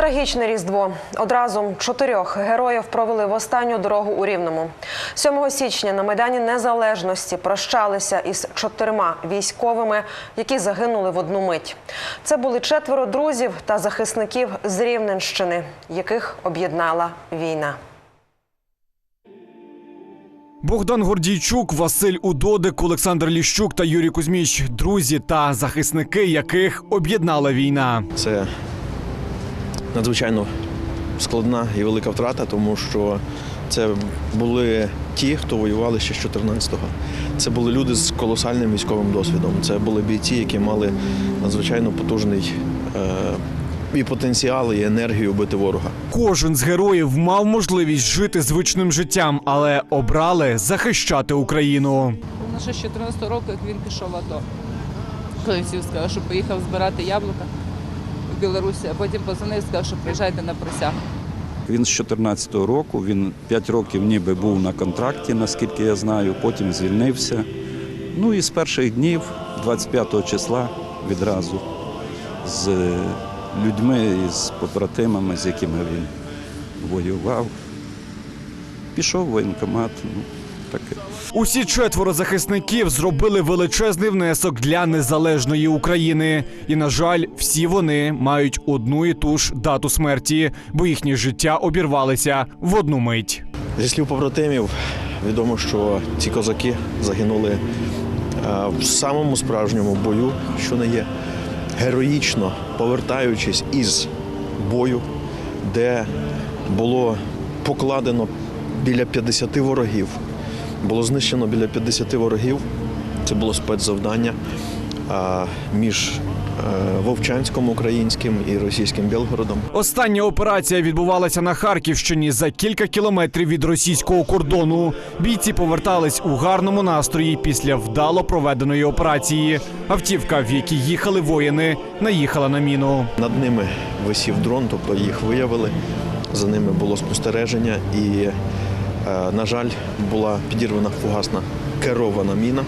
Трагічне різдво. Одразу чотирьох героїв провели в останню дорогу у Рівному. 7 січня на майдані Незалежності прощалися із чотирма військовими, які загинули в одну мить. Це були четверо друзів та захисників з Рівненщини, яких об'єднала війна. Богдан Гордійчук, Василь Удодик, Олександр Ліщук та Юрій Кузьміч – друзі та захисники, яких об'єднала війна. Це надзвичайно складна і велика втрата, тому що це були ті, хто воювали ще з 14-го. Це були люди з колосальним військовим досвідом. Це були бійці, які мали надзвичайно потужний е, і потенціал, і енергію бити ворога. Кожен з героїв мав можливість жити звичним життям, але обрали захищати Україну. Ну, ще з 14 року, як він пішов в АТО. Коли всі сказав, що поїхав збирати яблука Білорусі, а потім позвонив, сказав, що приїжджайте на присягу. Він з 14-го року, він 5 років ніби був на контракті, наскільки я знаю, потім звільнився. Ну і з перших днів, 25 числа, відразу з людьми, з побратимами, з якими він воював. Пішов в воєнкомат. Ну, таке. Усі четверо захисників зробили величезний внесок для незалежної України. І, на жаль, всі вони мають одну і ту ж дату смерті, бо їхні життя обірвалися в одну мить. Зі слів побратимів, відомо, що ці козаки загинули е, в самому справжньому бою, що не є героїчно повертаючись із бою, де було покладено біля 50 ворогів. Було знищено біля 50 ворогів. Це було спецзавдання між е, Вовчанськом українським і російським Білгородом. Остання операція відбувалася на Харківщині за кілька кілометрів від російського кордону. Бійці повертались у гарному настрої після вдало проведеної операції. Автівка, в якій їхали воїни, наїхала на міну. Над ними висів дрон, тобто їх виявили. За ними було спостереження, і, на жаль, була підірвана фугасна керована міна,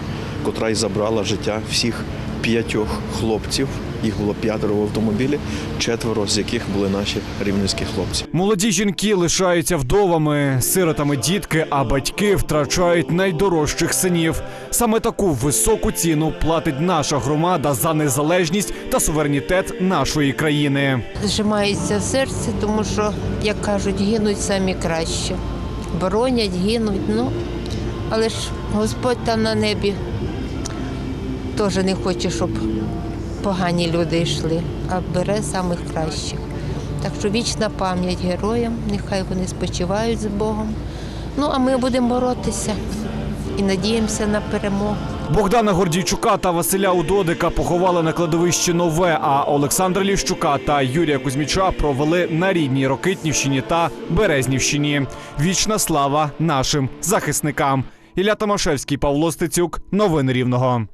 котра й забрала життя всіх п'ятьох хлопців. Їх було п'ятеро в автомобілі, четверо з яких були наші рівненські хлопці. Молоді жінки лишаються вдовами, сиротами дітки, а батьки втрачають найдорожчих синів. Саме таку високу ціну платить наша громада за незалежність та суверенітет нашої країни. зжимається в серці, тому що, як кажуть, гинуть самі краще. Боронять, гинуть. Ну, але ж Господь там на небі теж не хоче, щоб погані люди йшли, а бере самих кращих. Так що вічна пам'ять героям, нехай вони спочивають з Богом. Ну, а ми будемо боротися і надіємося на перемогу. Богдана Гордійчука та Василя Удодика поховали на кладовищі нове. А Олександра Ліщука та Юрія Кузьміча провели на рідній Рокитнівщині та Березнівщині. Вічна слава нашим захисникам. Ілля Томашевський, Павло Стецюк. Новини Рівного.